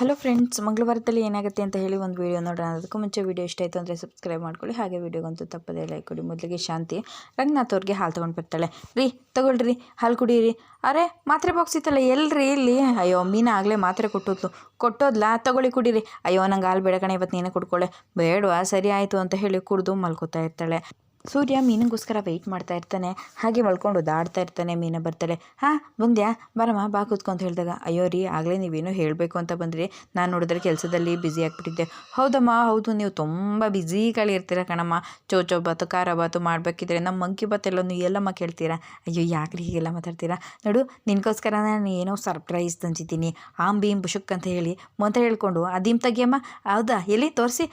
Hello friends ಮಂಗಳವಾರದಲ್ಲಿ ಏನಾಗುತ್ತೆ ಅಂತ ಹೇಳಿ ಒಂದು ವೀಡಿಯೋ ನೋಡೋಣ. ಅದಕ್ಕೂ ಮುಂಚೆ ವೀಡಿಯೋ ಇಷ್ಟ ಆಯಿತು ಅಂದರೆ ಸಬ್ಸ್ಕ್ರೈಬ್ ಮಾಡ್ಕೊಳ್ಳಿ. ಹಾಗೆ ವೀಡಿಯೋಗಂತೂ ತಪ್ಪದೇ ಲೈಕ್ ಕೊಡಿ. ಮೊದಲಿಗೆ ಶಾಂತಿ. ರಂಗನಾಥ್ ಅವ್ರಿಗೆ ಹಾಲು ತೊಗೊಂಡು ಬರ್ತಾಳೆ. ರೀ, ತಗೊಳ್ರಿ. ಹಾಲು ಕುಡೀರಿ. ಅರೆ, ಮಾತ್ರೆ ಬಾಕ್ಸ್ ಇತ್ತಲ್ಲ, ಎಲ್ರಿ ಇಲ್ಲಿ? ಅಯ್ಯೋ, ಮೀನಾ ಆಗಲೇ ಮಾತ್ರೆ ಕೊಟ್ಟೋದ್ಲು. ಕೊಟ್ಟೋದ್ಲಾ? ತಗೊಳ್ಳಿ, ಕುಡೀರಿ. ಅಯ್ಯೋ, ನಂಗೆ ಹಾಲು ಬೇಡ ಕಣೆ ಇವತ್ತು ನೀನೇ ಕುಡ್ಕೊಳ್ಳೆ ಬೇಡವಾ, ಸರಿ ಆಯಿತು ಅಂತ ಹೇಳಿ ಕುಡಿದು ಮಲ್ಕೋತಾ ಇರ್ತಾಳೆ. ಸೂರ್ಯ ಮೀನಿಗೋಸ್ಕರ ವೆಯ್ಟ್ ಮಾಡ್ತಾ ಇರ್ತಾನೆ. ಹಾಗೆ ಮಲ್ಕೊಂಡು ಓದಾಡ್ತಾ ಇರ್ತಾನೆ ಮೀನ ಬರ್ತಾಳೆ ಹಾಂ, ಬಂದ್ಯಾ? ಬರಮ್ಮ, ಬಾ ಕೂತ್ಕೊ ಅಂತ ಹೇಳಿದಾಗ, ಅಯ್ಯೋ ರೀ, ಆಗಲೇ ನೀವೇನೋ ಹೇಳಬೇಕು ಅಂತ ಬಂದ್ರಿ. ನಾನು ನೋಡಿದ್ರೆ ಕೆಲಸದಲ್ಲಿ ಬ್ಯುಸಿ ಆಗಿಬಿಟ್ಟಿದ್ದೆ. ಹೌದಮ್ಮ, ಹೌದು, ನೀವು ತುಂಬ ಬ್ಯುಸಿ ಇರ್ತೀರ ಕಣಮ್ಮ. ಚೋಚೋ ಬಾತು, ಖಾರ ಬಾತು ಮಾಡಬೇಕಿದ್ರೆ ನಮ್ಮ ಮಂಕಿ ಬಾತ್ ನೀವು ಎಲ್ಲಮ್ಮ ಕೇಳ್ತೀರಾ? ಅಯ್ಯೋ, ಯಾಕ್ರಿ ಹೀಗೆಲ್ಲ ಮಾತಾಡ್ತೀರಾ? ನೋಡು ನಿನಗೋಸ್ಕರ ನಾನು ಏನೋ ಸರ್ಪ್ರೈಸ್ ತಂದಿದ್ದೀನಿ. ಆಮ್ ಬೀಮ್ ಬುಷುಕ್ ಅಂತ ಹೇಳಿ ಮಂತ್ರ ಹೇಳ್ಕೊಂಡು ಅದೀಮ್ ತಗಿಯಮ್ಮ, ಹೌದಾ? ಎಲ್ಲಿ ತೋರಿಸಿ?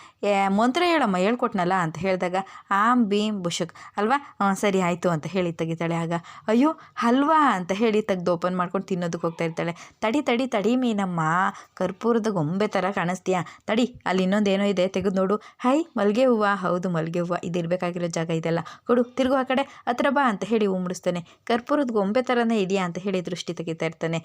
ಮಂತ್ರ ಹೇಳಮ್ಮ, ಹೇಳ್ಕೊಟ್ನಲ್ಲ? ಅಂತ ಹೇಳಿದಾಗ, ಆಮ್ ಬೀಮ್ ಬುಷುಕ್. ಅಲ್ವಾ? ಸರಿ, ಆಯಿತು ಅಂತ ಹೇಳಿ ತೆಗಿತಾಳೆ. ಆಗ, ಅಯ್ಯೋ, ಹಲ್ವಾ ಅಂತ ಹೇಳಿ ತೆಗ್ದು ಓಪನ್ ಮಾಡ್ಕೊಂಡು ತಿನ್ನೋದಕ್ಕೆ ಹೋಗ್ತಾ ಇರ್ತಾಳೆ. ತಡಿ ತಡಿ ತಡಿ ಮೀನಮ್ಮ, ಕರ್ಪೂರದ ಗೊಂಬೆ ಥರ ಕಾಣಿಸ್ತೀಯಾ? ತಡಿ, ಅಲ್ಲಿ ಇನ್ನೊಂದೇನೋ ಇದೆ, ತೆಗೆದು ನೋಡು. ಹೈ, ಮಲ್ಗೆ ಹೂವು. ಹೌದು, ಮಲ್ಗೆ ಹೂವು. ಇದಿರಬೇಕಾಗಿರೋ ಜಾಗ ಇದೆಲ್ಲ. ಕೊಡು, ತಿರುಗು ಆ ಕಡೆ. ಹತ್ರ ಬಾ ಅಂತ ಹೇಳಿ ಉಮ್ಮಿಡಿಸ್ತಾನೆ ಕರ್ಪೂರದ ಗೊಂಬೆ ಥರನೇ ಇದೆಯಾ ಅಂತ ಹೇಳಿ ದೃಷ್ಟಿ ತೆಗಿತಾ ಇರ್ತಾನೆ.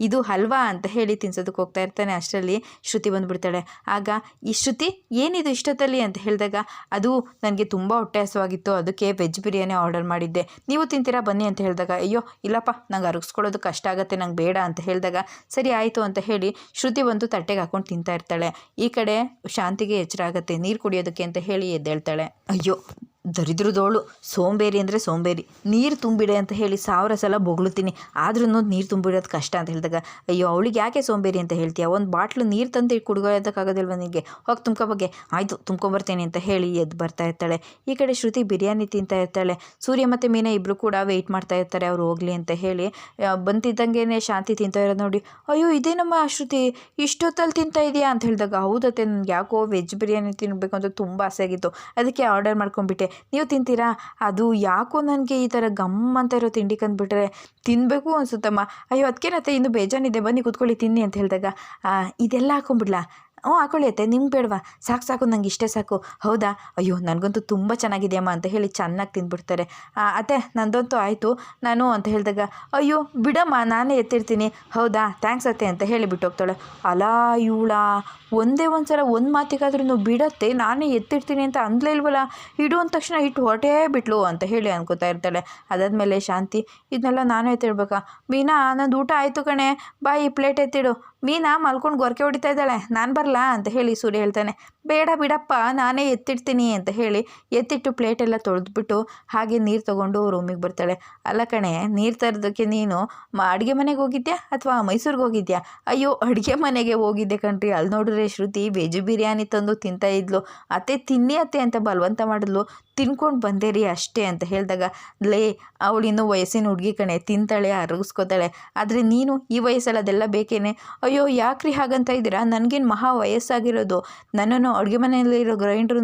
ಇದು ಹಲ್ವಾ ಅಂತ ಹೇಳಿ ತಿನ್ಸೋದಕ್ಕೆ ಹೋಗ್ತಾ ಇರ್ತಾನೆ ಅಷ್ಟರಲ್ಲಿ ಶ್ರುತಿ ಬಂದುಬಿಡ್ತಾಳೆ. ಆಗ, ಈ ಶ್ರುತಿ ಏನಿದು ಇಷ್ಟೊತ್ತಲ್ಲಿ ಅಂತ ಹೇಳಿದಾಗ, ಅದು ನನಗೆ ತುಂಬ ಹೊಟ್ಟೆ ಹಸುವಾಗಿತ್ತು ಅದಕ್ಕೆ ವೆಜ್ ಬಿರಿಯಾನಿ ಆರ್ಡರ್ ಮಾಡಿದ್ದೆ. ನೀವು ತಿಂತೀರಾ? ಬನ್ನಿ ಅಂತ ಹೇಳಿದಾಗ, ಅಯ್ಯೋ, ಇಲ್ಲಪ್ಪ, ನಂಗೆ ಅರಗಿಸ್ಕೊಳ್ಳೋದು ಕಷ್ಟ ಆಗುತ್ತೆ, ನಂಗೆ ಬೇಡ ಅಂತ ಹೇಳಿದಾಗ, ಸರಿ, ಆಯಿತು ಅಂತ ಹೇಳಿ ಶ್ರುತಿ ಬಂದು ತಟ್ಟೆಗೆ ಹಾಕೊಂಡು ತಿಂತಾ ಇರ್ತಾಳೆ. ಈ ಕಡೆ ಶಾಂತಿಗೆ ಎಚ್ಚರ ಆಗುತ್ತೆ, ನೀರು ಕುಡಿಯೋದಕ್ಕೆ ಅಂತ ಹೇಳಿ ಎದ್ದೇಳ್ತಾಳೆ. ಅಯ್ಯೋ ದರಿದ್ರದೋಳು, ಸೋಂಬೇರಿ ಅಂದರೆ ಸೋಂಬೇರಿ. ನೀರು ತುಂಬಿಡೆ ಅಂತ ಹೇಳಿ ಸಾವಿರ ಸಲ ಬೊಗಳುತ್ತೀನಿ. ಆದ್ರೂ ನೀರು ತುಂಬಿಡೋದು ಕಷ್ಟ ಅಂತ ಹೇಳಿದಾಗ, ಅಯ್ಯೋ, ಅವಳಿಗೆ ಯಾಕೆ ಸೋಂಬೇರಿ ಅಂತ ಹೇಳ್ತೀಯ? ಒಂದು ಬಾಟ್ಲು ನೀರು ತಂದು ಕುಡ್ಗೋದಕ್ಕಾಗೋದಿಲ್ವ ನಿನಗೆ ಹೋಗಿ ತುಂಬ್ಕೊ ಬಗ್ಗೆ ಆಯಿತು ತುಂಬ್ಕೊಂಬರ್ತೀನಿ ಅಂತ ಹೇಳಿ ಎದ್ದು ಬರ್ತಾ ಇರ್ತಾಳೆ. ಈ ಕಡೆ ಶ್ರುತಿ ಬಿರಿಯಾನಿ ತಿಂತಾ ಇರ್ತಾಳೆ. ಸೂರ್ಯ ಮತ್ತು ಮೀನಾ ಇಬ್ಬರು ಕೂಡ ವೆಯ್ಟ್ ಮಾಡ್ತಾ ಇರ್ತಾರೆ, ಅವ್ರು ಹೋಗಲಿ ಅಂತ ಹೇಳಿ. ಬಂತಿದ್ದಂಗೆ ಶಾಂತಿ ತಿಂತಾ ಇರೋದು ನೋಡಿ, ಅಯ್ಯೋ, ಇದೇನಮ್ಮ ಶ್ರುತಿ? ಇಷ್ಟೊತ್ತಲ್ಲಿ ತಿಂತಾ ಇದೆಯಾ? ಅಂತ ಹೇಳಿದಾಗ, ಹೌದತ್ತೆ, ನನಗೆ ಯಾಕೋ ವೆಜ್ ಬಿರಿಯಾನಿ ತಿನ್ನಬೇಕು ಅಂತ ತುಂಬ ಆಸೆ ಆಗಿತ್ತು ಅದಕ್ಕೆ ಆರ್ಡರ್ ಮಾಡ್ಕೊಂಡ್ಬಿಟ್ಟೆ. ನೀವು ತಿಂತೀರಾ? ಅದು ಯಾಕೋ ನನಗೆ ಈ ಥರ ಗಮ್ ಅಂತ ಇರೋ ತಿಂಡಿ ಕಂದ್ಬಿಟ್ರೆ ತಿನ್ನಬೇಕು ಅನಿಸುತ್ತಮ್ಮ. ಅಯ್ಯೋ ಅದಕ್ಕೇನತ್ತೆ ಇನ್ನು ಬೇಜಾನಿದೆ. ಬನ್ನಿ ಕೂತ್ಕೊಳ್ಳಿ, ತಿನ್ನಿ ಅಂತ ಹೇಳಿದಾಗ. ಇದೆಲ್ಲ ಹಾಕೊಂಬಿಡ್ಲಾ ಹ್ಞೂ ಹಾಕೊಳ್ಳಿ ಅತ್ತೆ ನಿಮ್ಗೆ ಬೇಡವಾ? ಸಾಕು ಸಾಕು, ನಂಗೆ ಇಷ್ಟೇ ಸಾಕು. ಹೌದಾ? ಅಯ್ಯೋ, ನನಗಂತೂ ತುಂಬ ಚೆನ್ನಾಗಿದೆಯಮ್ಮ ಅಂತ ಹೇಳಿ ಚೆನ್ನಾಗಿ ತಿಂದ್ಬಿಡ್ತಾರೆ. ಅತ್ತೆ, ನಂದಂತೂ ಆಯಿತು. ನಾನು ಅಂತ ಹೇಳಿದಾಗ, ಅಯ್ಯೋ, ಬಿಡಮ್ಮ, ನಾನೇ ಎತ್ತಿರ್ತೀನಿ. ಹೌದಾ? ಥ್ಯಾಂಕ್ಸ್ ಅತ್ತೆ ಅಂತ ಹೇಳಿ ಬಿಟ್ಟು ಹೋಗ್ತಾಳೆ. ಅಲಾ, ಇವಳ? ಒಂದೇ ಒಂದು ಸಲ ಒಂದು ಮಾತಿಗಾದ್ರೂ ಬಿಡತ್ತೆ, ನಾನೇ ಎತ್ತಿರ್ತೀನಿ ಅಂತ ಅಂದಲೇ ಇಲ್ವಲ್ಲ? ಇಡು ಅಂದ ತಕ್ಷಣ ಇಟ್ಟು ಹೊರಟೇ ಬಿಟ್ಲು ಅಂತ ಹೇಳಿ ಅನ್ಕೋತಾ ಇರ್ತಾಳೆ. ಅದಾದಮೇಲೆ ಶಾಂತಿ ಇದನ್ನೆಲ್ಲ ನಾನು ಎತ್ತಿಡ್ಬೇಕಾ ಮೀನಾ, ನಂದು ಊಟ ಆಯಿತು ಕಣೆ. ಬಾಯಿ, ಪ್ಲೇಟ್ ಎತ್ತಿಡು. ಮೀನಾ ಮಲ್ಕೊಂಡು ಗೊರಕೆ ಹೊಡಿತಾ ಇದ್ದಾಳೆ. ನಾನು ಬರಲಾ? ಅಂತ ಹೇಳಿ ಸೂರ್ಯ ಹೇಳ್ತಾನೆ. ಬೇಡ ಬಿಡಪ್ಪ, ನಾನೇ ಎತ್ತಿಡ್ತೀನಿ ಅಂತ ಹೇಳಿ ಎತ್ತಿಟ್ಟು ಪ್ಲೇಟೆಲ್ಲ ತೊಳೆದ್ಬಿಟ್ಟು ಹಾಗೆ ನೀರು ತೊಗೊಂಡು ರೂಮಿಗೆ ಬರ್ತಾಳೆ. ಅಲ್ಲ ಕಣೆ, ನೀರು ತರೋದಕ್ಕೆ ನೀನು ಮ ಅಡುಗೆ ಮನೆಗೆ ಹೋಗಿದ್ಯಾ ಅಥವಾ ಮೈಸೂರಿಗೆ ಹೋಗಿದ್ಯಾ? ಅಯ್ಯೋ, ಅಡುಗೆ ಮನೆಗೆ ಹೋಗಿದ್ದೆ ಕಣ್ರಿ. ಅಲ್ಲಿ ನೋಡಿದ್ರೆ ಶ್ರುತಿ ವೆಜ್ ಬಿರಿಯಾನಿ ತಂದು ತಿಂತಾ ಇದ್ಲು. ಅತ್ತೆ ತಿನ್ನಿ ಅತ್ತೆ ಅಂತ ಬಲವಂತ ಮಾಡಿದ್ಲು. ತಿನ್ಕೊಂಡು ಬಂದೆ ರೀ ಅಷ್ಟೇ ಅಂತ ಹೇಳಿದಾಗ, ಲೇ, ಅವಳಿನ್ನೂ ವಯಸ್ಸಿನ ಹುಡುಗಿ ಕಣೆ, ತಿಂತಾಳೆ, ಅರಗಿಸ್ಕೋತಾಳೆ. ಆದರೆ ನೀನು ಈ ವಯಸ್ಸಲ್ಲಿ ಅದೆಲ್ಲ ಬೇಕೇನೆ? ಅಯ್ಯೋ, ಯಾಕ್ರಿ ಹಾಗಂತ ಇದ್ದೀರಾ? ನನಗೇನು ಮಹಾ ವಯಸ್ಸಾಗಿರೋದು. ನನ್ನನ್ನು ಅಡುಗೆ ಮನೆಯಲ್ಲಿರೋ ಗ್ರೈಂಡ್ರೂ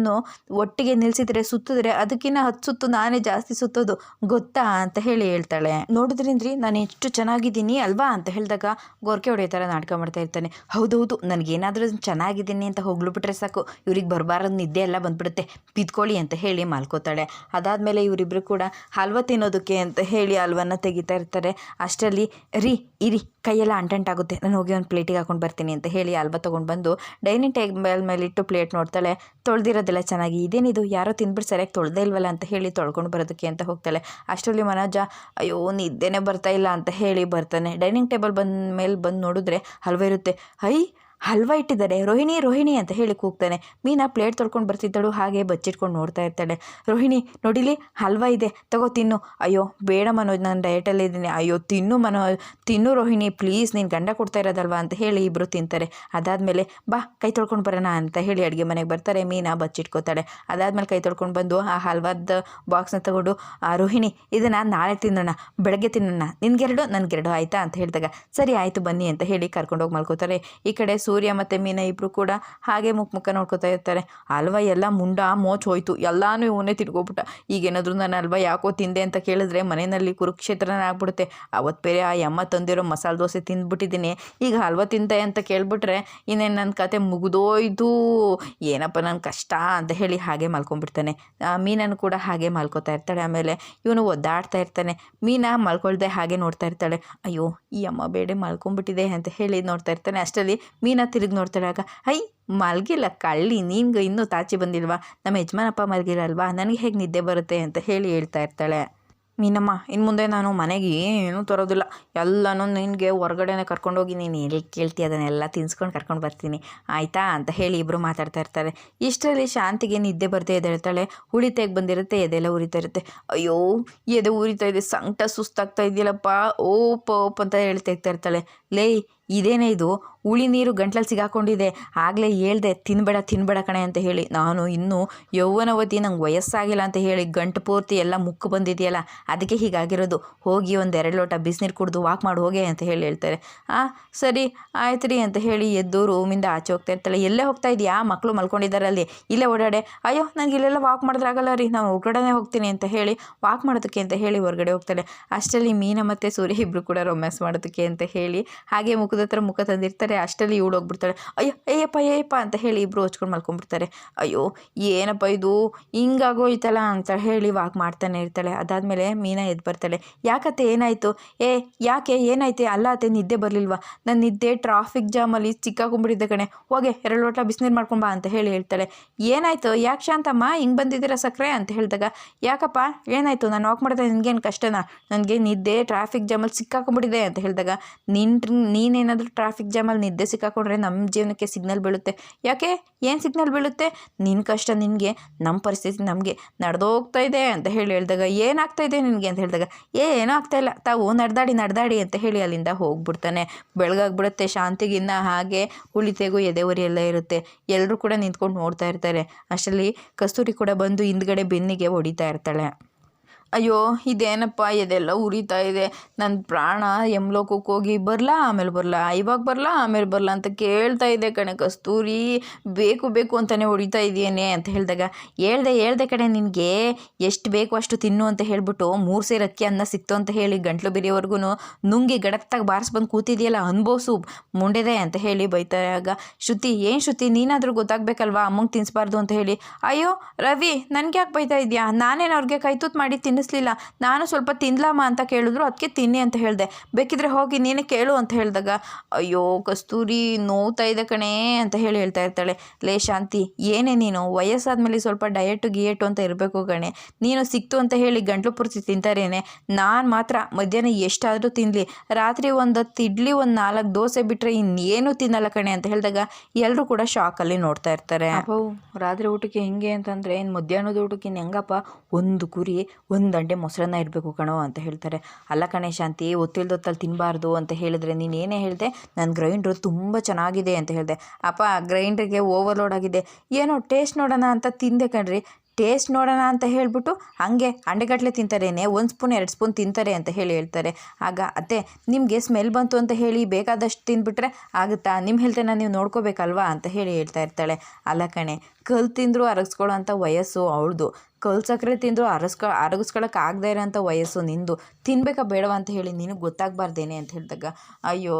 ಒಟ್ಟಿಗೆ ನಿಲ್ಲಿಸಿದ್ರೆ ಸುತ್ತಿದ್ರೆ ಅದಕ್ಕಿಂತ ಹತ್ತು ಸುತ್ತು ನಾನೇ ಜಾಸ್ತಿ ಸುತ್ತೋದು. ಗೊತ್ತಾ? ಅಂತ ಹೇಳಿ ಹೇಳ್ತಾಳೆ. ನೋಡಿದ್ರಿಂದ್ರಿ ನಾನು ಎಷ್ಟು ಚೆನ್ನಾಗಿದ್ದೀನಿ ಅಲ್ವಾ? ಅಂತ ಹೇಳಿದಾಗ ಗೋರ್ಕೆ ಹೊಡೆಯೋ ಥರ ನಾಟಕ ಮಾಡ್ತಾ ಇರ್ತಾನೆ. ಹೌದೌದು, ನನಗೇನಾದರೂ ಚೆನ್ನಾಗಿದ್ದೀನಿ ಅಂತ ಹೋಗ್ಬಿಟ್ರೆ ಸಾಕು. ಇವ್ರಿಗೆ ಬರಬಾರದು, ನಿದ್ದೆ ಎಲ್ಲ ಬಂದ್ಬಿಡುತ್ತೆ. ಬಿದ್ಕೊಳ್ಳಿ ಅಂತ ಹೇಳಿ ಮಾಲ್ಕೋತಾಳೆ. ಅದಾದಮೇಲೆ ಇವರಿಬ್ಬರು ಕೂಡ ಹಲ್ವ ತಿನ್ನೋದಕ್ಕೆ ಅಂತ ಹೇಳಿ ಹಲ್ವನ್ನ ತೆಗಿತಾ ಇರ್ತಾರೆ. ಅಷ್ಟರಲ್ಲಿ, ರೀ, ಇರಿ, ಕೈಯೆಲ್ಲ ಅಂಟಂಟಾಗುತ್ತೆ. ನಾನು ಹೋಗಿ ಒಂದು ಪ್ಲೇಟಿಗೆ ಹಾಕೊಂಡು ಬರ್ತೀನಿ ಅಂತ ಹೇಳಿ ಅಲ್ವಾ ತೊಗೊಂಡು ಬಂದು ಡೈನಿಂಗ್ ಟೇಬಲ್ ಮೇಲೆ ಇಟ್ಟು ಪ್ಲೇಟ್ ನೋಡ್ತಾಳೆ. ತೊಳೆದಿರೋದೆಲ್ಲ ಚೆನ್ನಾಗಿ ಇದೇನಿದು ಯಾರೋ ತಿಂದ್ಬಿಟ್ಟು ಸರಿಯಾಗಿ ತೊಳೆದೇ ಇಲ್ವಲ್ಲ ಅಂತ ಹೇಳಿ ತೊಳ್ಕೊಂಡು ಬರೋದಕ್ಕೆ ಅಂತ ಹೋಗ್ತಾಳೆ. ಅಷ್ಟರಲ್ಲಿ ಮನೋಜ, ಅಯ್ಯೋ, ನಿದ್ದೆನೇ ಬರ್ತಾ ಇಲ್ಲ ಅಂತ ಹೇಳಿ ಬರ್ತಾನೆ. ಡೈನಿಂಗ್ ಟೇಬಲ್ ಬಂದ ಮೇಲೆ ಬಂದು ನೋಡಿದ್ರೆ ಹಲ್ವ ಇರುತ್ತೆ. ಹೈ ಹಲ್ವ ಇಟ್ಟಿದ್ದಾರೆ ರೋಹಿಣಿ ರೋಹಿಣಿ ಅಂತ ಹೇಳಿ ಕೂಗ್ತಾನೆ. ಮೀನಾ ಪ್ಲೇಟ್ ತೊಳ್ಕೊಂಡು ಬರ್ತಿದ್ದಳು, ಹಾಗೆ ಬಚ್ಚಿಟ್ಕೊಂಡು ನೋಡ್ತಾ ಇರ್ತಾಳೆ. ರೋಹಿಣಿ, ನೋಡಿಲಿ? ಹಲ್ವ ಇದೆ. ತಗೋ ತಿನ್ನು. ಅಯ್ಯೋ, ಬೇಡ ಮನೋಜ್, ನಾನು ಡಯಟಲ್ಲಿ ಇದ್ದೀನಿ. ಅಯ್ಯೋ, ತಿನ್ನು ಮನೋ ತಿನ್ನು ರೋಹಿಣಿ, ಪ್ಲೀಸ್. ನೀನು ಗಂಡ ಕೊಡ್ತಾ ಇರೋದಲ್ವಾ? ಅಂತ ಹೇಳಿ ಇಬ್ಬರು ತಿಂತಾರೆ. ಅದಾದಮೇಲೆ, ಬಾ, ಕೈ ತೊಳ್ಕೊಂಡು ಬರೋಣ ಅಂತ ಹೇಳಿ ಅಡುಗೆ ಮನೆಗೆ ಬರ್ತಾರೆ. ಮೀನಾ ಬಚ್ಚಿಟ್ಕೋತಾಳೆ. ಅದಾದಮೇಲೆ ಕೈ ತೊಳ್ಕೊಂಡು ಬಂದು ಆ ಹಲ್ವಾದ ಬಾಕ್ಸ್ನ ತಗೊಂಡು, ಆ, ರೋಹಿಣಿ, ಇದನ್ನು ನಾಳೆ ತಿನ್ನೋಣ. ಬೆಳಗ್ಗೆ ತಿನ್ನೋಣ. ನಿನ್ಗೆರಡು ನನಗೆರಡು ಆಯಿತಾ? ಅಂತ ಹೇಳಿದಾಗ, ಸರಿ, ಆಯಿತು ಬನ್ನಿ ಅಂತ ಹೇಳಿ ಕರ್ಕೊಂಡೋಗಿ ಮಲ್ಕೋತಾರೆ. ಈ ಕಡೆ ಸೂರ್ಯ ಮತ್ತು ಮೀನ ಇಬ್ಬರು ಕೂಡ ಹಾಗೆ ಮುಖ ಮುಖ ನೋಡ್ಕೋತಾ ಇರ್ತಾರೆ. ಅಲ್ವಾ, ಎಲ್ಲ ಮುಂಡ, ಮೋಚ್ ಹೋಯ್ತು. ಎಲ್ಲಾನು ಇವನೇ ತಿರ್ಗೋಬಿಟ್ಟ ಈಗೇನಾದರೂ ನಾನು ಅಲ್ವಾ ಯಾಕೋ ತಿಂದೆ ಅಂತ ಕೇಳಿದ್ರೆ ಮನೆಯಲ್ಲಿ ಕುರುಕ್ಷೇತ್ರನೇ ಆಗ್ಬಿಡುತ್ತೆ ಅವತ್ತು ಬೇರೆ ಆ ಯಮ್ಮ ತಂದಿರೋ ಮಸಾಲೆ ದೋಸೆ ತಿಂದ್ಬಿಟ್ಟಿದ್ದೀನಿ. ಈಗ ಹಲ್ವ ತಿಂದೆ ಅಂತ ಕೇಳಿಬಿಟ್ರೆ ಇನ್ನೇನು ನನ್ನ ಕತೆ ಮುಗಿದೋಯ್ತು. ಏನಪ್ಪ ನನ್ನ ಕಷ್ಟ ಅಂತ ಹೇಳಿ ಹಾಗೆ ಮಲ್ಕೊಂಡ್ಬಿಡ್ತಾನೆ. ಮೀನನ್ನು ಕೂಡ ಹಾಗೆ ಮಲ್ಕೋತಾ ಇರ್ತಾಳೆ. ಆಮೇಲೆ ಇವನು ಒದ್ದಾಡ್ತಾ ಇರ್ತಾನೆ. ಮೀನಾ ಮಲ್ಕೊಳ್ದೆ ಹಾಗೆ ನೋಡ್ತಾ ಇರ್ತಾಳೆ. ಅಯ್ಯೋ, ಈ ಅಮ್ಮ ಬೇಡ ಮಲ್ಕೊಂಡ್ಬಿಟ್ಟಿದೆ ಅಂತ ಹೇಳಿ ನೋಡ್ತಾ ಇರ್ತಾನೆ. ಅಷ್ಟರಲ್ಲಿ ಮೀನಾ ಮೀನಾ ತಿರುಗಿ ನೋಡ್ತಾಳೆ ಆಗ ಐ ಮಲಗಿಲ್ಲ, ಕಳ್ಳಿ, ನಿನ್ಗೆ ಇನ್ನೂ ತಾಚಿ ಬಂದಿಲ್ವಾ? ನಮ್ಮ ಯಜಮಾನಪ್ಪ ಮಲಗಿರಲ್ವಾ? ನನಗೆ ಹೇಗೆ ನಿದ್ದೆ ಬರುತ್ತೆ? ಅಂತ ಹೇಳಿ ಹೇಳ್ತಾ ಇರ್ತಾಳೆ. ಮೀನಮ್ಮ ಇನ್ನು ಮುಂದೆ ನಾನು ಮನೆಗೆ ಏನೂ ತರೋದಿಲ್ಲ. ಎಲ್ಲನೂ ನಿನಗೆ ಹೊರಗಡೆನೆ ಕರ್ಕೊಂಡೋಗಿ ನೀನು ಎಲ್ಲಿ ಕೇಳ್ತಿ? ಅದನ್ನೆಲ್ಲ ತಿನ್ಸ್ಕೊಂಡು ಕರ್ಕೊಂಡು ಬರ್ತೀನಿ. ಆಯಿತಾ? ಅಂತ ಹೇಳಿ ಇಬ್ಬರು ಮಾತಾಡ್ತಾ ಇರ್ತಾರೆ. ಇಷ್ಟರಲ್ಲಿ ಶಾಂತಿಗೆ ನಿದ್ದೆ ಬರ್ತಾ ಎದ್ದೇಳ್ತಾಳೆ ತೆಗೆ ಬಂದಿರುತ್ತೆ, ಎದೆಲ್ಲ ಉರಿತಾ ಇರುತ್ತೆ. ಅಯ್ಯೋ, ಎದೆ ಉರಿತಾ ಇದೆ, ಸಂಕಟ ಸುಸ್ತಾಗ್ತಾ ಇದೆಯಲ್ಲಪ್ಪ, ಓಪ್ ಓಪ್ ಅಂತ ಹೇಳ್ತಾ ಇರ್ತಾಳೆ. ಲೇ ಇದೇನೇ ಇದು? ಉಳಿ ನೀರು ಗಂಟ್ಲಲ್ಲಿ ಸಿಗಾಕೊಂಡಿದೆ. ಆಗಲೇ ಹೇಳ್ದೆ, ತಿನ್ಬೇಡ ತಿನ್ಬೇಡ ಕಣೆ ಅಂತ ಹೇಳಿ. ನಾನು ಇನ್ನೂ ಯೌವನವತಿ, ನಂಗೆ ವಯಸ್ಸಾಗಿಲ್ಲ ಅಂತ ಹೇಳಿ ಗಂಟು ಪೂರ್ತಿ ಎಲ್ಲ ಮುಕ್ಕು ಬಂದಿದೆಯಲ್ಲ, ಅದಕ್ಕೆ ಹೀಗಾಗಿರೋದು. ಹೋಗಿ ಒಂದು ಎರಡು ಲೋಟ ಬಿಸಿನೀರು ಕುಡಿದು ವಾಕ್ ಮಾಡಿ, ಹೋಗೆ ಅಂತ ಹೇಳಿ ಹೇಳ್ತಾರೆ. ಆ, ಸರಿ ಆಯ್ತು ರೀ ಅಂತ ಹೇಳಿ ಎದ್ದು ರೂಮಿಂದ ಆಚೆ ಹೋಗ್ತಾ ಇರ್ತಾಳೆ. ಎಲ್ಲೇ ಹೋಗ್ತಾ ಇದೆಯಾ? ಮಕ್ಕಳು ಮಲ್ಕೊಂಡಿದ್ದಾರೆ ಅಲ್ಲಿ ಇಲ್ಲೇ ಓಡಾಡೆ. ಅಯ್ಯೋ ನನಗೆ ಇಲ್ಲೆಲ್ಲ ವಾಕ್ ಮಾಡಿದ್ರಾಗಲ್ಲ ರೀ. ನಾನು ಹೊರಗಡೆನೇ ಹೋಗ್ತೀನಿ ಅಂತ ಹೇಳಿ ವಾಕ್ ಮಾಡೋದಕ್ಕೆ ಅಂತ ಹೇಳಿ ಹೊರಗಡೆ ಹೋಗ್ತಾಳೆ. ಅಷ್ಟರಲ್ಲಿ ಮೀನ ಮತ್ತು ಸೂರ್ಯ ಇಬ್ಬರು ಕೂಡ ರೊಮ್ಯಾನ್ಸ್ ಮಾಡೋದಕ್ಕೆ ಅಂತ ಹೇಳಿ ಹಾಗೆ ಮುಖದ ಹತ್ರ ಮುಖ ತಂದಿರ್ತಾರೆ, ಅಷ್ಟರಲ್ಲಿ ಇವಳು ಹೋಗ್ಬಿಡ್ತಾಳೆ. ಅಯ್ಯೋ ಅಯ್ಯಪ್ಪ ಅಯ್ಯಪ್ಪ ಅಂತ ಹೇಳಿ ಇಬ್ಬರು ಹೊಚ್ಕೊಂಡು ಮಲ್ಕೊಂಡ್ಬಿಡ್ತಾರೆ. ಅಯ್ಯೋ, ಏನಪ್ಪ ಇದು? ಹಿಂಗಾಗೋಯ್ತಲ್ಲ, ಅಂತ ಹೇಳಿ ವಾಕ್ ಮಾಡ್ತಾನೆ ಇರ್ತಾಳೆ. ಅದಾದಮೇಲೆ ಮೀನಾ ಎದ್ದು ಬರ್ತಾಳೆ. ಯಾಕತ್ತೆ, ಏನಾಯಿತು? ಏ, ಯಾಕೆ? ಏನಾಯ್ತೆ? ಅಲ್ಲ ಅತ್ತೆ, ನಿದ್ದೆ ಬರಲಿಲ್ವಾ? ನನ್ನ ನಿದ್ದೆ ಟ್ರಾಫಿಕ್ ಜಾಮಲ್ಲಿ ಸಿಕ್ಕಾಕೊಂಡ್ಬಿಟ್ಟಿದ್ದೆ ಕಣೆ. ಹೋಗೆ, ಎರಡು ಲೋಟ ಬಿಸಿನೀರು ಮಾಡ್ಕೊಂಬಾ ಅಂತ ಹೇಳಿ ಹೇಳ್ತಾಳೆ. ಏನಾಯಿತು? ಯಾಕೆ ಶಾಂತಮ್ಮ? ಹಿಂಗೆ ಬಂದಿದ್ದೀರಾ ಸಕ್ಕರೆ ಅಂತ ಹೇಳಿದಾಗ, ಯಾಕಪ್ಪ? ಏನಾಯಿತು? ನಾನು ವಾಕ್ ಮಾಡಿದ್ರೆ ನಿನಗೇನು ಕಷ್ಟನಾ? ನನಗೆ ನಿದ್ದೆ, ಟ್ರಾಫಿಕ್ ಜಾಮಲ್ಲಿ ಸಿಕ್ಕಾಕೊಂಡ್ಬಿಟ್ಟಿದೆ ಅಂತ ಹೇಳಿದಾಗ, ನಿನ್ ನೀನೇನಾದರೂ ಟ್ರಾಫಿಕ್ ಜಾಮಲ್ಲಿ ನಿದ್ದೆ ಸಿಕ್ಕಾಕೊಂಡ್ರೆ ನಮ್ಮ ಜೀವನಕ್ಕೆ ಸಿಗ್ನಲ್ ಬೀಳುತ್ತೆ. ಯಾಕೆ? ಏನು ಸಿಗ್ನಲ್ ಬೀಳುತ್ತೆ? ನಿನ್ನ ಕಷ್ಟ ನಿನಗೆ ನಮ್ಮ ಪರಿಸ್ಥಿತಿ ನಮಗೆ ನಡೆದೋಗ್ತಾ ಇದೆ ಅಂತ ಹೇಳಿ ಹೇಳಿದಾಗ, ಏನಾಗ್ತಾ ಇದೆ ನಿನಗೆ ಅಂತ ಹೇಳಿದಾಗ, ಏನೂ ಆಗ್ತಾ ಇಲ್ಲ. ತಾವು ನಡೆದಾಡಿ ನಡೆದಾಡಿ ಅಂತ ಹೇಳಿ ಅಲ್ಲಿಂದ ಹೋಗ್ಬಿಡ್ತಾನೆ. ಬೆಳಗಾಗ್ಬಿಡುತ್ತೆ, ಶಾಂತಿಗಿನ್ನ ಹಾಗೆ ಉಳಿತೆಗೂ ಎದೆ ಉರಿ ಎಲ್ಲ ಇರುತ್ತೆ. ಎಲ್ಲರೂ ಕೂಡ ನಿಂತ್ಕೊಂಡು ನೋಡ್ತಾ ಇರ್ತಾರೆ. ಅಷ್ಟರಲ್ಲಿ ಕಸ್ತೂರಿ ಕೂಡ ಬಂದು ಹಿಂದ್ಗಡೆ ಬೆನ್ನಿಗೆ ಹೊಡಿತಾ ಇರ್ತಾಳೆ. ಅಯ್ಯೋ, ಇದೇನಪ್ಪ, ಇದೆಲ್ಲ ಉರಿತಾ ಇದೆ. ನನ್ನ ಪ್ರಾಣ ಯಮ್ಲೋಕಕ್ಕೆ ಹೋಗಿ ಬರಲಾ, ಆಮೇಲೆ ಬರಲಾ, ಇವಾಗ ಬರಲಾ, ಆಮೇಲೆ ಬರಲಾ ಅಂತ ಕೇಳ್ತಾ ಇದೆ ಕಣೆ ಕಸ್ತೂರಿ. ಬೇಕು ಬೇಕು ಅಂತಲೇ ಹೊಡಿತಾ ಇದೆಯೇನೆ ಅಂತ ಹೇಳಿದಾಗ, ಹೇಳ್ದೆ ಹೇಳ್ದೆ ಕಣೆ ನಿನಗೆ, ಎಷ್ಟು ಬೇಕು ಅಷ್ಟು ತಿನ್ನು ಅಂತ ಹೇಳ್ಬಿಟ್ಟು ಮೂರು ಸೇರು ಅಕ್ಕಿ ಅನ್ನ ಸಿಕ್ತು ಅಂತ ಹೇಳಿ ಗಂಟ್ಲು ಬಿರಿಯವರೆಗೂ ನುಂಗಿ ಗಡತ್ತಾಗ ಬಾರಿಸ್ಬಂದು ಕೂತಿದೆಯಲ್ಲ ಅನ್ಬೋಸು ಮುಂಡೆದೆ ಅಂತ ಹೇಳಿ ಬೈತಾರೆ ಆಗ ಶ್ರುತಿ, ಏನು ಶ್ರುತಿ, ನೀನಾದರೂ ಗೊತ್ತಾಗಬೇಕಲ್ವಾ, ಅಮ್ಮಂಗೆ ತಿನ್ನಿಸ್ಬಾರ್ದು ಅಂತ ಹೇಳಿ. ಅಯ್ಯೋ, ರವಿ ನನಗೆ ಯಾಕೆ ಬೈತಾ ಇದೆಯಾ? ನಾನೇನು ಅವ್ರಿಗೆ ಕೈತೂತು ಮಾಡಿ ತಿನ್ನಿಸ್ಲಿಲ್ಲ. ನಾನು ಸ್ವಲ್ಪ ತಿನ್ಲಮ್ಮ ಅಂತ ಕೇಳಿದ್ರು. ಅದಕ್ಕೆ ತಿನ್ನಿ ಅಂತ ಹೇಳಿದೆ. ಬೇಕಿದ್ರೆ ಹೋಗಿ ನೀನೇ ಕೇಳು ಅಂತ ಹೇಳಿದಾಗ, ಅಯ್ಯೋ, ಕಸ್ತೂರಿ ನೋವ್ತಾ ಇದೆ ಕಣೇ ಅಂತ ಹೇಳಿ ಹೇಳ್ತಾ ಇರ್ತಾಳೆ. ಲೇ ಶಾಂತಿ, ಏನೇ ನೀನು, ವಯಸ್ಸಾದ್ಮೇಲೆ ಸ್ವಲ್ಪ ಡಯಟು ಗಿಯಟು ಅಂತ ಇರಬೇಕು ಕಣೆ. ನೀನು ಸಿಕ್ತು ಅಂತ ಹೇಳಿ ಗಂಟ್ಲು ಪೂರ್ತಿ ತಿಂತಾರೇನೆ ನಾನು ಮಾತ್ರ ಮಧ್ಯಾಹ್ನ ಎಷ್ಟಾದರೂ ತಿನ್ನಲಿ ರಾತ್ರಿ ಒಂದು ಹತ್ತು ಇಡ್ಲಿ, ಒಂದು ನಾಲ್ಕು ದೋಸೆ ಬಿಟ್ಟರೆ ಇನ್ನೇನು ತಿನ್ನಲ್ಲ ಕಣೆ ಅಂತ ಹೇಳಿದಾಗ ಎಲ್ಲರೂ ಕೂಡ ಶಾಕಲ್ಲಿ ನೋಡ್ತಾ ಇರ್ತಾರೆ. ರಾತ್ರಿ ಊಟಕ್ಕೆ ಹೆಂಗೆ ಅಂತಂದರೆ, ಏನು ಮಧ್ಯಾಹ್ನದ ಊಟಕ್ಕೆ ಹೆಂಗಪ್ಪ? ಒಂದು ಕುರಿ, ಒಂದು ದಂಡೆ ಮೊಸರನ್ನ ಇರಬೇಕು ಕಣೋ ಅಂತ ಹೇಳ್ತಾರೆ. ಅಲ್ಲ ಕಣೆ ಶಾಂತಿ ಹೊತ್ತಿಲ್ದೊತ್ತಲ್ಲಿ ತಿನ್ನಬಾರ್ದು ಅಂತ ಹೇಳಿದ್ರೆ ನೀನು ಏನೇ ಹೇಳಿದೆ ನನ್ನ ಗ್ರೈಂಡ್ರು ತುಂಬ ಚೆನ್ನಾಗಿದೆ ಅಂತ ಹೇಳಿದೆ. ಅಪ್ಪ ಗ್ರೈಂಡ್ರಿಗೆ ಓವರ್ಲೋಡ್ ಆಗಿದೆ. ಏನೋ ಟೇಸ್ಟ್ ನೋಡೋಣ ಅಂತ ತಿಂದೆ ಕಣ್ರಿ. ಟೇಸ್ಟ್ ನೋಡೋಣ ಅಂತ ಹೇಳಿಬಿಟ್ಟು ಹಾಗೆ ಅಂಡೆಗಟ್ಟಲೆ ತಿಂತಾರೇನೆ, ಒಂದು ಸ್ಪೂನ್, ಎರಡು ಸ್ಪೂನ್ ತಿಂತಾರೆ ಅಂತ ಹೇಳಿ ಹೇಳ್ತಾರೆ. ಆಗ ಅತ್ತೆ, ನಿಮಗೆ ಸ್ಮೆಲ್ ಬಂತು ಅಂತ ಹೇಳಿ ಬೇಕಾದಷ್ಟು ತಿಂದುಬಿಟ್ರೆ ಆಗುತ್ತಾ? ನಿಮ್ಮ ಹೆಲ್ತನ್ನು ನೀವು ನೋಡ್ಕೋಬೇಕಲ್ವಾ ಅಂತ ಹೇಳಿ ಹೇಳ್ತಾ ಇರ್ತಾಳೆ. ಅಲ್ಲ ಕಣೆ ಕಲ್ ತಿಂದರೂ ಅರಗಿಸ್ಕೊಳ್ಳೋ ಅಂಥ ವಯಸ್ಸು ಅವಳದು. ಕಲ್ ಸಕ್ಕರೆ ತಿಂದರೂ ಅರಸ್ಕೊ ಅರಗಿಸ್ಕೊಳಕ್ಕೆ ಆಗದೇ ಇರೋಂಥ ವಯಸ್ಸು ನಿಂದು. ತಿನ್ಬೇಕಾ ಬೇಡವಾ ಅಂತ ಹೇಳಿ ನಿನಗೆ ಗೊತ್ತಾಗಬಾರ್ದೇನೆ ಅಂತ ಹೇಳಿದಾಗ, ಅಯ್ಯೋ,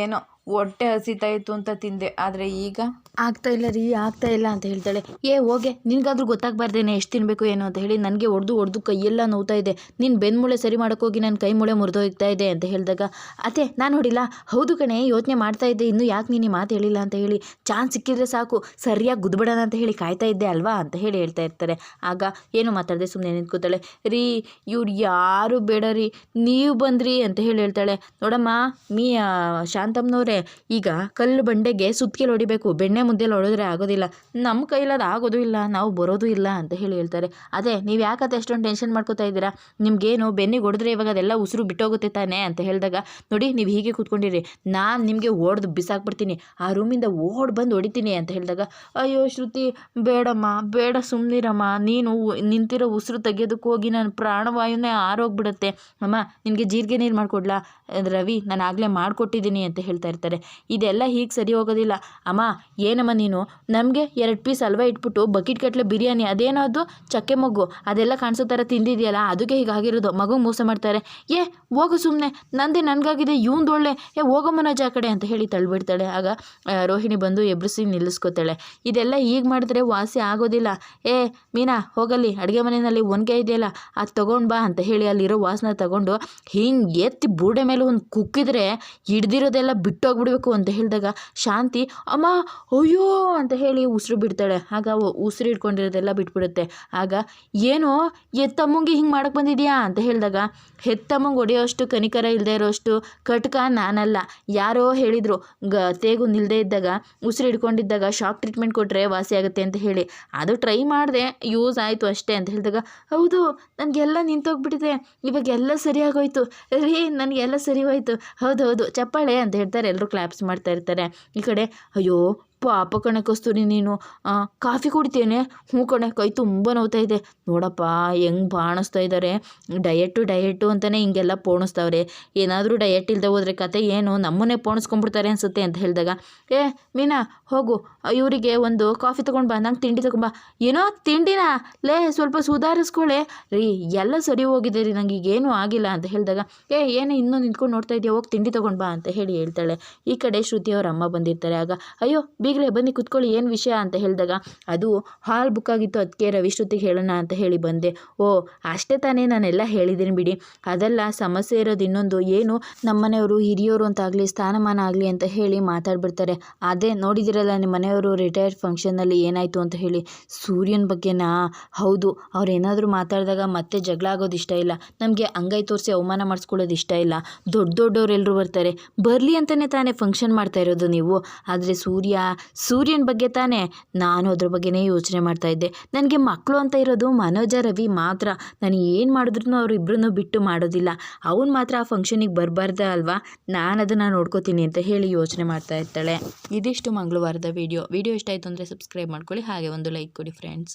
ಏನೋ ಹೊಟ್ಟೆ ಹಸಿತಾ ಅಂತ ತಿಂದೆ. ಆದರೆ ಈಗ? ಆಗ್ತಾ ಇಲ್ಲ ರೀ ಆಗ್ತಾ ಇಲ್ಲ ಅಂತ ಹೇಳ್ತಾಳೆ. ಏ ಹೋಗೆ ನಿನಗಾದ್ರೂ ಗೊತ್ತಾಗಬಾರ್ದೇನೆ ಎಷ್ಟು ತಿನ್ನಬೇಕು ಏನು ಅಂತ ಹೇಳಿ ನನಗೆ ಹೊಡೆದು ಹೊಡೆದು ಕೈಯೆಲ್ಲ ನೋವ್ತಾ ಇದೆ. ನೀನು ಬೆನ್ಮೂಳೆ ಸರಿ ಮಾಡೋಕ್ಕೋಗಿ ನನ್ನ ಕೈ ಮೂಳೆ ಮುರಿದೋಗ್ತಾ ಇದೆ ಅಂತ ಹೇಳಿದಾಗ ಅತ್ತೆ ನಾನು ನೋಡಿಲ್ಲ. ಹೌದು ಕಣೆ ಯೋಚನೆ ಮಾಡ್ತಾ ಇದ್ದೆ. ಇನ್ನೂ ಯಾಕೆ ನೀನು ಮಾತು ಹೇಳಿಲ್ಲ ಅಂತ ಹೇಳಿ. ಚಾನ್ಸ್ ಸಿಕ್ಕಿದ್ರೆ ಸಾಕು. ಸರಿಯಾಗಿ ಗುದ್ಬಿಡೋಣ ಅಂತ ಹೇಳಿ ಕಾಯ್ತಾ ಇದ್ದೆ ಅಲ್ವಾ ಅಂತ ಹೇಳಿ ಹೇಳ್ತಾ ಇರ್ತಾರೆ. ಆಗ ಏನು ಮಾತಾಡದೆ ಸುಮ್ಮನೆ ನಿಂತ್ಕೋತಾಳೆ. ರೀ ಇವ್ರು ಯಾರು ಬೇಡ ರೀ ನೀವು ಬಂದ್ರಿ ಅಂತ ಹೇಳಿ ಹೇಳ್ತಾಳೆ. ನೋಡಮ್ಮ ಮೀ ಆ, ಶಾಂತಮ್ಮನವ್ರೆ ಈಗ ಕಲ್ಲು ಬಂಡೆಗೆ ಸುತ್ತಿಗೆ ಹೊಡಿಬೇಕು, ಬೆಣ್ಣೆ ಮುದ್ದೆಲಿ ಹೊಡೆದ್ರೆ ಆಗೋದಿಲ್ಲ. ನಮ್ಮ ಕೈಲಿ ಅದು ಆಗೋದು ಇಲ್ಲ, ನಾವು ಬರೋದು ಇಲ್ಲ ಅಂತ ಹೇಳಿ ಹೇಳ್ತಾರೆ. ಅದೇ, ನೀವು ಯಾಕತ್ತೆ ಎಷ್ಟೊಂದು ಟೆನ್ಷನ್ ಮಾಡ್ಕೋತಾ ಇದ್ದೀರಾ? ನಿಮಗೇನು ಬೆನ್ನಿಗೆ ಹೊಡೆದ್ರೆ ಇವಾಗ ಅದೆಲ್ಲ ಉಸಿರು ಬಿಟ್ಟೋಗುತ್ತೆ ತಾನೇ ಅಂತ ಹೇಳಿದಾಗ, ನೋಡಿ, ನೀವು ಹೀಗೆ ಕೂತ್ಕೊಂಡಿರಿ. ನಾನು ನಿಮಗೆ ಓಡ್ದು ಬಿಸಾಕ್ಬಿಡ್ತೀನಿ. ಆ ರೂಮಿಂದ ಓಡ್ ಬಂದು ಹೊಡಿತೀನಿ ಅಂತ ಹೇಳಿದಾಗ, ಅಯ್ಯೋ ಶ್ರುತಿ, ಬೇಡಮ್ಮ, ಬೇಡ ಸುಮ್ಮನಿರಮ್ಮ ನೀನು ನಿಂತಿರೋ ಉಸಿರು ತೆಗೆಯೋದಕ್ಕೆ ಹೋಗಿ ನನ್ನ ಪ್ರಾಣವಾಯುನೇ ಆರೋಗ್ಬಿಡುತ್ತೆ. ಅಮ್ಮ, ನಿನಗೆ ಜೀರಿಗೆ ನೀರು ಮಾಡಿಕೊಡ್ಲಾ? ರವಿ, ನಾನು ಆಗಲೇ ಮಾಡಿಕೊಟ್ಟಿದ್ದೀನಿ ಅಂತ ಹೇಳ್ತಾ ಇದೆಲ್ಲ ಹೀಗೆ ಸರಿ ಹೋಗೋದಿಲ್ಲ. ಅಮ್ಮ, ಏನಮ್ಮ ನೀನು? ನಮಗೆ ಎರಡು ಪೀಸ್ ಅಲ್ವಾ ಇಟ್ಬಿಟ್ಟು ಬಕೆಟ್ ಕಟ್ಲೆ ಬಿರಿಯಾನಿ ಅದೇನೋ ಅದು ಚಕ್ಕೆ ಮಗು ಅದೆಲ್ಲ ಕಾಣಿಸೋ ಥರ ತಿಂದಿದೆಯಲ್ಲ, ಅದಕ್ಕೆ ಹೀಗಾಗಿರೋದು ಮಗು ಮೋಸ ಮಾಡ್ತಾರೆ. ಏ, ಹೋಗು ಸುಮ್ಮನೆ ನಂದೇ ನನಗಾಗಿದೆ ಇವಂದೊಳ್ಳೆ ಏ ಹೋಗಮ್ಮನಜ ಆ ಕಡೆ ಅಂತ ಹೇಳಿ ತಳ್ಳಿಬಿಡ್ತಾಳೆ ಆಗ ರೋಹಿಣಿ ಬಂದು ಎಬ್ರಿಸಿ ನಿಲ್ಲಿಸ್ಕೋತಾಳೆ. ಇದೆಲ್ಲ ಈಗ ಮಾಡಿದ್ರೆ ವಾಸಿ ಆಗೋದಿಲ್ಲ. ಏ, ಮೀನಾ, ಹೋಗಲ್ಲಿ. ಅಡುಗೆ ಮನೆಯಲ್ಲಿ ಒನ್ಗೆ ಇದೆಯಲ್ಲ, ಅದು ತೊಗೊಂಡು ಬಾ ಅಂತ ಹೇಳಿ ಅಲ್ಲಿರೋ ವಾಸನ ತಗೊಂಡು ಹಿಂಗೆ ಎತ್ತಿ ಬೂಡೆ ಮೇಲೆ ಒಂದು ಕುಕ್ಕಿದ್ರೆ ಹಿಡ್ದಿರೋದೆಲ್ಲ ಬಿಟ್ಟೋಗಿ ನಿಂತೋಗ್ಬಿಡ್ಬೇಕು ಅಂತ ಹೇಳಿದಾಗ ಶಾಂತಿ, ಅಮ್ಮ, ಅಯ್ಯೋ ಅಂತ ಹೇಳಿ ಉಸಿರು ಬಿಡ್ತಾಳೆ. ಆಗ ಉಸಿರು ಹಿಡ್ಕೊಂಡಿರೋದೆಲ್ಲ ಬಿಟ್ಬಿಡುತ್ತೆ. ಆಗ, ಏನೋ ಎತ್ತಮ್ಮಂಗೆ ಹಿಂಗೆ ಮಾಡಕ್ಕೆ ಬಂದಿದೆಯಾ? ಅಂತ ಹೇಳಿದಾಗ, ಹೆತ್ತಮ್ಮಂಗೆ ಹೊಡೆಯೋಷ್ಟು ಕನಿಕರ ಇಲ್ಲದೆ ಇರೋಷ್ಟು ಕಟ್ಕ ನಾನಲ್ಲ. ಯಾರೋ ಹೇಳಿದರು. ಗ, ತೇಗು ನಿಲ್ಲದೆ ಇದ್ದಾಗ, ಉಸಿರು ಹಿಡ್ಕೊಂಡಿದ್ದಾಗ ಶಾಕ್ ಟ್ರೀಟ್ಮೆಂಟ್ ಕೊಟ್ಟರೆ ವಾಸಿ ಆಗುತ್ತೆ ಅಂತ ಹೇಳಿ. ಅದು ಟ್ರೈ ಮಾಡಿದೆ, ಯೂಸ್ ಆಯಿತು ಅಷ್ಟೇ ಅಂತ ಹೇಳಿದಾಗ, ಹೌದು, ನನಗೆಲ್ಲ ನಿಂತೋಗ್ಬಿಟ್ಟಿದೆ. ಇವಾಗ ಎಲ್ಲ ಸರಿಯಾಗೋಯ್ತು ರೀ, ನನಗೆಲ್ಲ ಸರಿ ಹೋಯ್ತು. ಹೌದು ಹೌದು, ಚಪ್ಪಾಳೆ ಅಂತ ಹೇಳ್ತಾರೆ ಎಲ್ಲರೂ ಕ್ಲಾಪ್ಸ್ ಮಾಡ್ತಾ ಇರ್ತಾರೆ. ಈ ಕಡೆ ಅಯ್ಯೋ ಪಾಪ ಕಣೆ ಕಸ್ತೂರಿ, ನೀನು ಕಾಫಿ ಕುಡಿತೇನೆ? ಹ್ಞೂ ಕಣೆ, ಕೈ ತುಂಬ ನೋವ್ತಾ ಇದೆ. ನೋಡಪ್ಪ, ಹೆಂಗೆ ಬಾಣಿಸ್ತಾ ಇದ್ದಾರೆ ಡಯಟು ಡಯಟು ಅಂತಲೇ ಹಿಂಗೆಲ್ಲ ಪೋಣಿಸ್ತಾವ್ರೆ. ಏನಾದರೂ ಡಯಟ್ ಇಲ್ಲದೆ ಹೋದ್ರೆ ಕತೆ ಏನು? ನಮ್ಮನ್ನೇ ಪೋಣಿಸ್ಕೊಂಡ್ಬಿಡ್ತಾರೆ ಅನ್ಸುತ್ತೆ ಅಂತ ಹೇಳಿದಾಗ. ಏ, ಮೀನಾ, ಹೋಗು. ಇವರಿಗೆ ಒಂದು ಕಾಫಿ ತೊಗೊಂಡು ಬಾ, ನಂಗೆ ತಿಂಡಿ ಬಾ. ಏನೋ ತಿಂಡಿನಾ? ಲೇ, ಸ್ವಲ್ಪ ಸುಧಾರಿಸ್ಕೊಳ್ಳೆ ರೀ, ಎಲ್ಲ ಸರಿ ಹೋಗಿದೆ ರೀ, ನಂಗೆ ಈಗೇನು ಆಗಿಲ್ಲ ಅಂತ ಹೇಳಿದಾಗ. ಏ, ಏನು ಇನ್ನೂ ನಿಂತ್ಕೊಂಡು ನೋಡ್ತಾ ಇದೆಯಾ? ಹೋಗಿ ತಿಂಡಿ ತೊಗೊಂಡು ಬಾ ಅಂತ ಹೇಳಿ ಹೇಳ್ತಾಳೆ. ಈ ಕಡೆ ಶ್ರುತಿ ಅವ್ರ ಅಮ್ಮ ಬಂದಿರ್ತಾರೆ. ಆಗ, ಅಯ್ಯೋ ಬೀಗ್ರೆ ಬನ್ನಿ ಕುತ್ಕೊಳ್ಳಿ, ಏನು ವಿಷಯ ಅಂತ ಹೇಳಿದಾಗ, ಅದು ಹಾಲ್ ಬುಕ್ ಆಗಿತ್ತು ಅದಕ್ಕೆ ರವಿ ಶ್ರುತಿಗೆ ಹೇಳೋಣ ಅಂತ ಹೇಳಿ ಬಂದೆ. ಓ, ಅಷ್ಟೇ ತಾನೇ ನಾನೆಲ್ಲ ಹೇಳಿದ್ದೀನಿ ಬಿಡಿ. ಅದೆಲ್ಲ ಸಮಸ್ಯೆ ಇರೋದು ಇನ್ನೊಂದು. ಏನು ನಮ್ಮನೆಯವರು ಹಿರಿಯವರು ಅಂತಾಗಲಿ ಸ್ಥಾನಮಾನ ಆಗಲಿ ಅಂತ ಹೇಳಿ ಮಾತಾಡ್ಬಿಡ್ತಾರೆ. ಅದೇ ನೋಡಿದಿರಲ್ಲ, ನಿಮ್ಮ ಮನೆಯವರು ರಿಟೈರ್ಡ್ ಫಂಕ್ಷನ್ನಲ್ಲಿ ಏನಾಯಿತು ಅಂತ ಹೇಳಿ. ಸೂರ್ಯನ ಬಗ್ಗೆನಾ? ಹೌದು, ಅವ್ರೇನಾದರೂ ಮಾತಾಡಿದಾಗ ಮತ್ತೆ ಜಗಳ ಆಗೋದು ಇಷ್ಟ ಇಲ್ಲ. ನಮಗೆ ಅಂಗೈ ತೋರಿಸಿ ಅವಮಾನ ಮಾಡಿಸ್ಕೊಳ್ಳೋದು ಇಷ್ಟ ಇಲ್ಲ. ದೊಡ್ಡ ದೊಡ್ಡವರೆಲ್ಲರೂ ಬರ್ತಾರೆ. ಬರಲಿ ಅಂತಲೇ ತಾನೇ ಫಂಕ್ಷನ್ ಮಾಡ್ತಾ ಇರೋದು ನೀವು. ಆದರೆ ಸೂರ್ಯ ಸೂರ್ಯನ ಬಗ್ಗೆ ತಾನೇ ನಾನು ಅದ್ರ ಬಗ್ಗೆನೇ ಯೋಚನೆ ಮಾಡ್ತಾ ಇದ್ದೆ. ನನಗೆ ಮಕ್ಕಳು ಅಂತ ಇರೋದು ಮನೋಜ, ರವಿ ಮಾತ್ರ. ನಾನು ಏನು ಮಾಡಿದ್ರು ಅವ್ರು ಇಬ್ಬರನ್ನು ಬಿಟ್ಟು ಮಾಡೋದಿಲ್ಲ. ಅವನು ಮಾತ್ರ ಆ ಫಂಕ್ಷನಿಗೆ ಬರಬಾರ್ದ ಅಲ್ವಾ? ನಾನು ಅದನ್ನು ನೋಡ್ಕೋತೀನಿ ಅಂತ ಹೇಳಿ ಯೋಚನೆ ಮಾಡ್ತಾ ಇರ್ತಾಳೆ. ಇದಿಷ್ಟು ಮಂಗಳವಾರದ ವಿಡಿಯೋ ವಿಡಿಯೋ ಇಷ್ಟ ಆಯಿತು ಅಂದರೆ ಸಬ್ಸ್ಕ್ರೈಬ್ ಮಾಡ್ಕೊಳ್ಳಿ. ಹಾಗೆ ಒಂದು ಲೈಕ್ ಕೊಡಿ ಫ್ರೆಂಡ್ಸ್